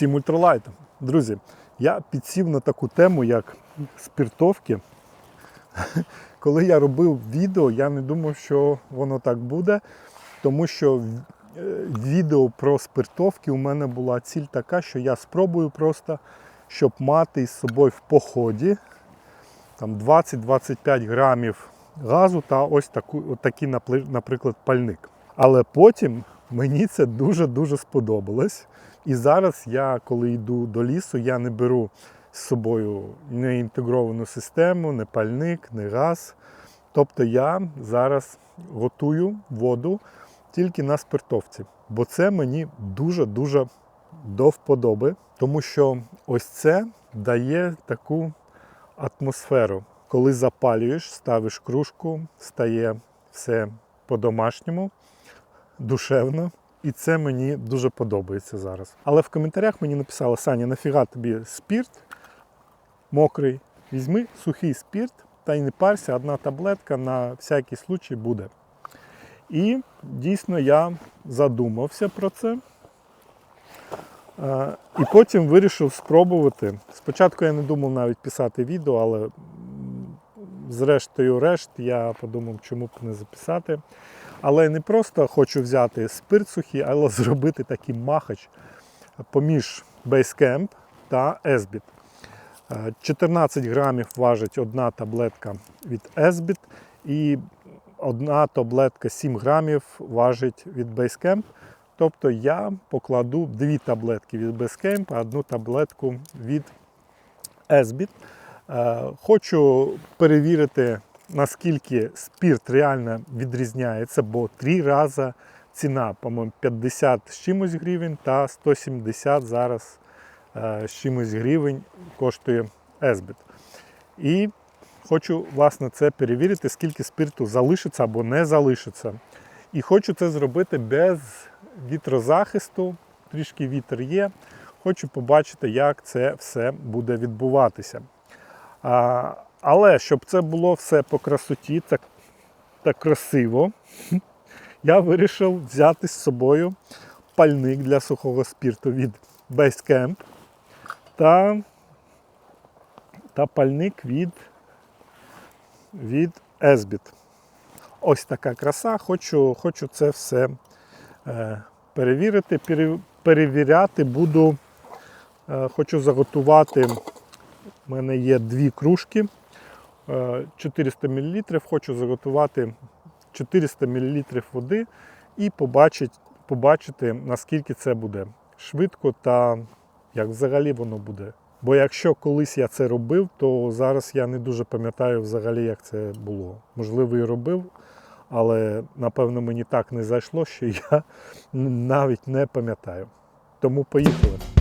Всім ультралайтам. Друзі, я підсів на таку тему, як спиртовки. Коли я робив відео, я не думав, що воно так буде, тому що е, відео про спиртовки у мене була ціль така, що я спробую просто, щоб мати із собою в поході там 20-25 грамів газу та ось таку, такий, наприклад, пальник. Але потім мені це дуже-дуже сподобалось. І зараз я, коли йду до лісу, я не беру з собою не інтегровану систему, не пальник, не газ. Тобто я зараз готую воду тільки на спиртовці. Бо це мені дуже-дуже до вподоби, тому що ось це дає таку атмосферу. Коли запалюєш, ставиш кружку, стає все по-домашньому, душевно. І це мені дуже подобається зараз. Але в коментарях мені написали, Саня, нафіга тобі спірт мокрий, візьми сухий спірт та й не парся, одна таблетка на всякий случай буде. І дійсно я задумався про це. Е, І потім вирішив спробувати. Спочатку я не думав навіть писати відео, але зрештою решт я подумав, чому б не записати. Але не просто хочу взяти спирт сухий, але зробити такий махач поміж Basecamp та Esbit. Е, 14 грамів важить одна таблетка від Esbit і одна таблетка 7 грамів важить від Basecamp. Тобто я покладу дві таблетки від Basecamp, а одну таблетку від Esbit. Е, Хочу перевірити, наскільки спірт реально відрізняється, бо три рази ціна, по-моєму, 50 з чимось гривень та 170 зараз е, з чимось гривень коштує Esbit. І хочу власне це перевірити, скільки спирту залишиться або не залишиться. І хочу це зробити без вітрозахисту, трішки вітер є. Хочу побачити, як це все буде відбуватися. Але щоб це було все по красоті так, так красиво, я вирішив взяти з собою пальник для сухого спірту від Basecamp та, та пальник від, від Esbit. Ось така краса. Хочу, хочу це все е, перевірити. Пере- перевіряти буду. Е, хочу заготувати. У мене є дві кружки. Е, 400 мл. Хочу заготувати 400 мл води і побачити, побачити, наскільки це буде швидко та як взагалі воно буде. Бо якщо колись я це робив, то зараз я не дуже пам'ятаю взагалі, як це було. Можливо, і робив, але напевно мені так не зайшло, що я навіть не пам'ятаю. Тому поїхали.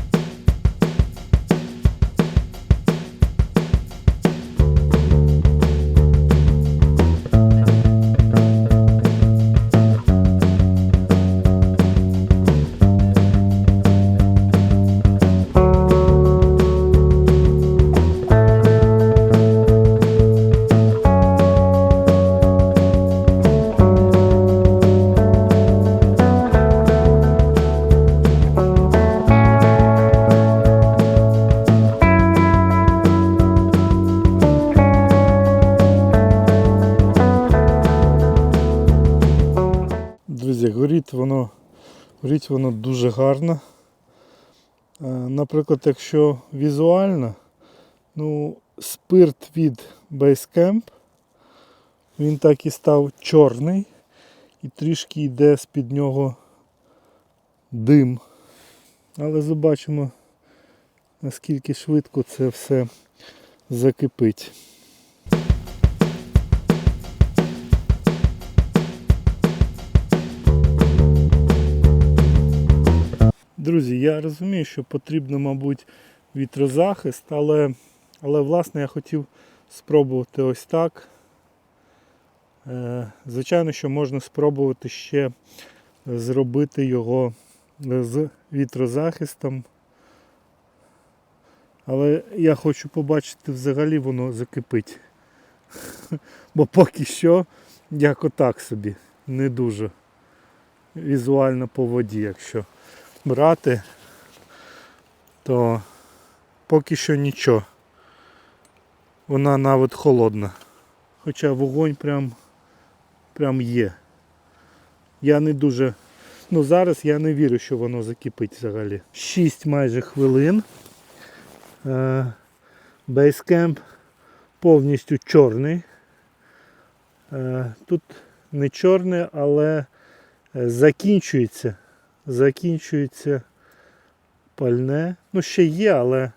Горить воно дуже гарно. Е, Наприклад, якщо візуально, ну, спирт від Basecamp, він так і став чорний і трішки йде з-під нього дим. Але побачимо, наскільки швидко це все закипить. Друзі, я розумію, що потрібно, мабуть, вітрозахист, але, але власне я хотів спробувати ось так. Е, Звичайно, що можна спробувати ще зробити його з вітрозахистом. Але я хочу побачити, взагалі воно закипить. Бо поки що, як отак собі, не дуже візуально по воді, якщо брати. то поки що нічого. Вона навіть холодна. Хоча вогонь прям, прям є. Я не дуже. Ну зараз я не вірю, що воно закипить взагалі. 6 майже хвилин. Е, Бейскемп повністю чорний. Е, Тут не чорне, але е, закінчується. Закінчується пальне. Ну, ще є, але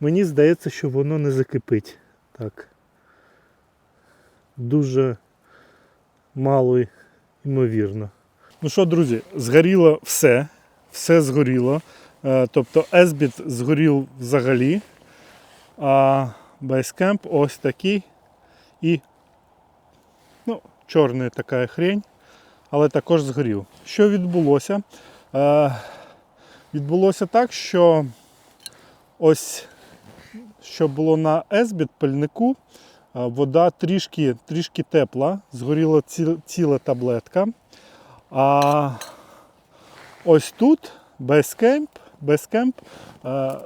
мені здається, що воно не закипить. Так. Дуже мало ймовірно. Ну що, друзі, згоріло все. Все згоріло. Е, Тобто Есбіт згорів взагалі. А Basecamp ось такий. І ну, чорна така хрень, але також згорів. Що відбулося? Е, Відбулося так, що ось що було на Есбіт пальнику, е, вода трішки, трішки тепла, згоріла ці- ціла таблетка. А ось тут Basecamp, Basecamp е,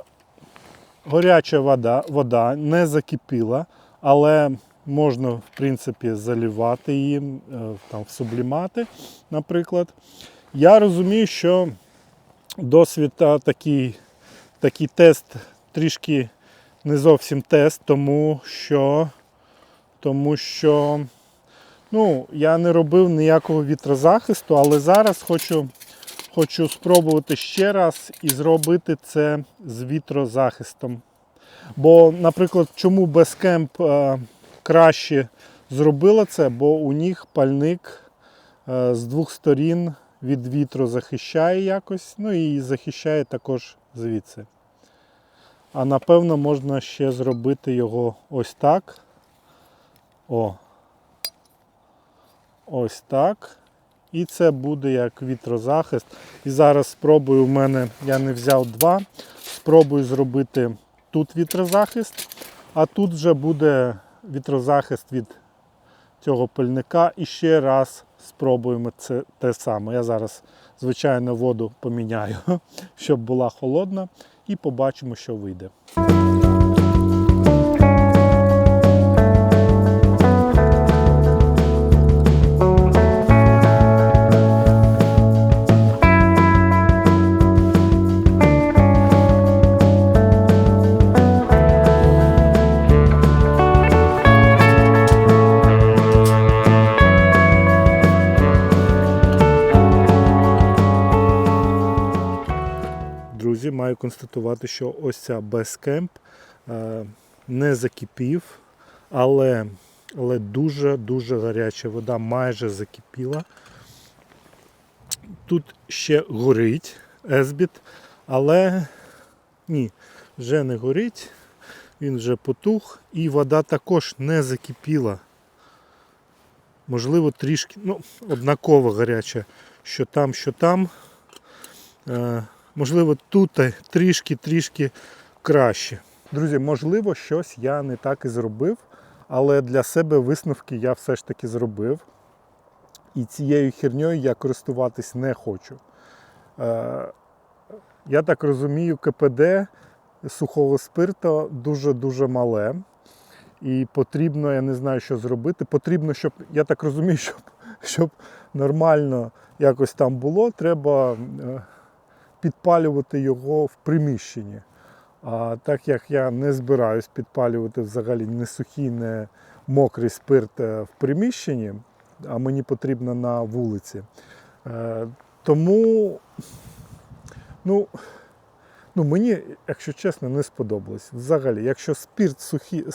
горяча вода, вода не закипіла, але можна в принципі заливати її е, там, сублімати, наприклад. Я розумію, що досвід та такий, такий тест трішки не зовсім тест, тому що, тому що ну, я не робив ніякого вітрозахисту, але зараз хочу, хочу спробувати ще раз і зробити це з вітрозахистом. Бо, наприклад, чому Безкемп краще зробила це, бо у них пальник з двох сторін від вітру захищає якось, ну і захищає також звідси. А напевно можна ще зробити його ось так. О. Ось так. І це буде як вітрозахист. І зараз спробую в мене, я не взяв два. Спробую зробити тут вітрозахист, а тут вже буде вітрозахист від цього пильника. І ще раз спробуємо це те саме. Я зараз, звичайно, воду поміняю, щоб була холодна, і побачимо, що вийде. Констатувати, що ось ця е, не закипів, але, але дуже-дуже гаряча вода майже закипіла. Тут ще горить Есбіт, але ні, вже не горить, він вже потух і вода також не закипіла. Можливо, трішки, ну, однаково гаряча, що там, що там. Можливо, тут трішки-трішки краще. Друзі, можливо, щось я не так і зробив, але для себе висновки я все ж таки зробив. І цією херньою я користуватись не хочу. Е, Я так розумію, КПД сухого спирту дуже-дуже мале. І потрібно, я не знаю, що зробити. Потрібно, щоб, я так розумію, щоб, щоб нормально якось там було, треба. е, підпалювати його в приміщенні. А так як я не збираюсь підпалювати взагалі не сухий, не мокрий спирт е, в приміщенні, а мені потрібно на вулиці. Е, Тому ну, ну, мені, якщо чесно, не сподобалось. Взагалі, якщо спирт сухий,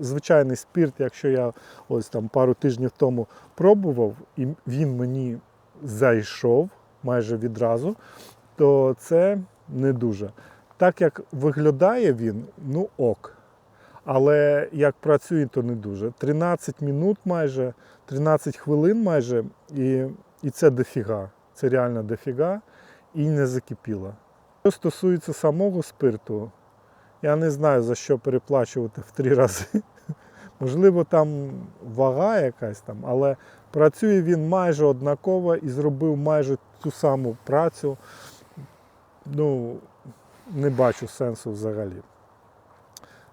звичайний спирт, якщо я ось там пару тижнів тому пробував, і він мені зайшов майже відразу, то це не дуже. Так як виглядає він, ну ок. Але як працює, то не дуже. 13 минут майже, 13 хвилин майже, і, і це дофіга. Це реально дофіга і не закипіло. Що стосується самого спирту, я не знаю за що переплачувати в три рази. Можливо, там вага якась там, але працює він майже однаково і зробив майже ту саму працю. Ну, не бачу сенсу взагалі.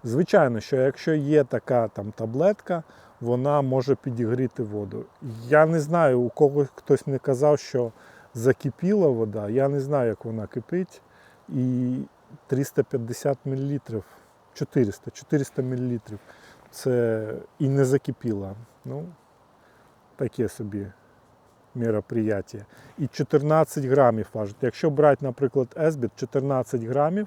Звичайно, що якщо є така там таблетка, вона може підігріти воду. Я не знаю, у кого хтось не казав, що закипіла вода. Я не знаю, як вона кипить. І 350 мл, 400, 400 мл. Це і не закипіла. Ну, таке собі мероприятие. І 14 грамів важить. Якщо брати, наприклад, есбіт, 14 грамів,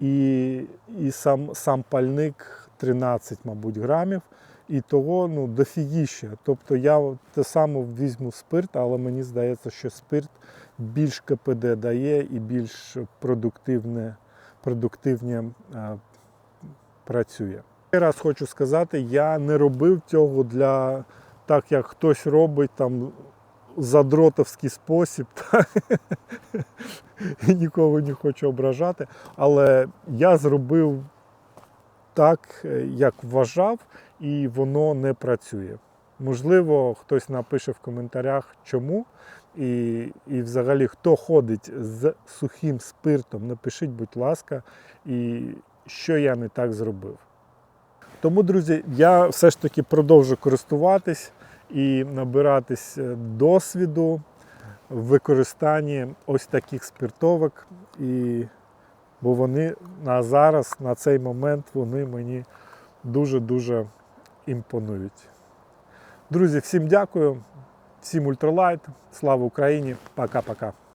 і, і сам, сам пальник 13, мабуть, грамів. І того ну, дофігіще. Тобто я те саме візьму спирт, але мені здається, що спирт більш КПД дає і більш продуктивне, продуктивне а, працює. Ще раз хочу сказати, я не робив цього для так, як хтось робить там задротовський спосіб. І нікого не хочу ображати. Але я зробив так, е, як вважав, і воно не працює. Можливо, хтось напише в коментарях, чому. І, і взагалі, хто ходить з сухим спиртом, напишіть, будь ласка, і що я не так зробив. Тому, друзі, я все ж таки продовжу користуватись і набиратись е, досвіду в використанні ось таких спиртовок. І, бо вони на зараз, на цей момент, вони мені дуже-дуже імпонують. Друзі, всім дякую, всім ультралайт, слава Україні, пока-пока.